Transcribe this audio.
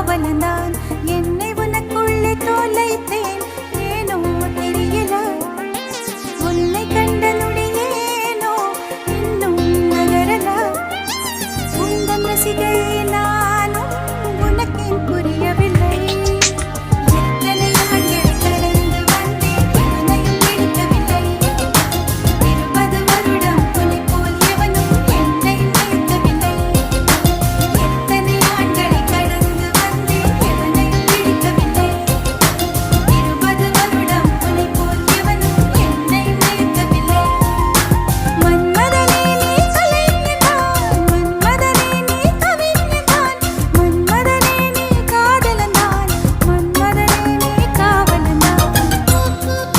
காவலன் தான்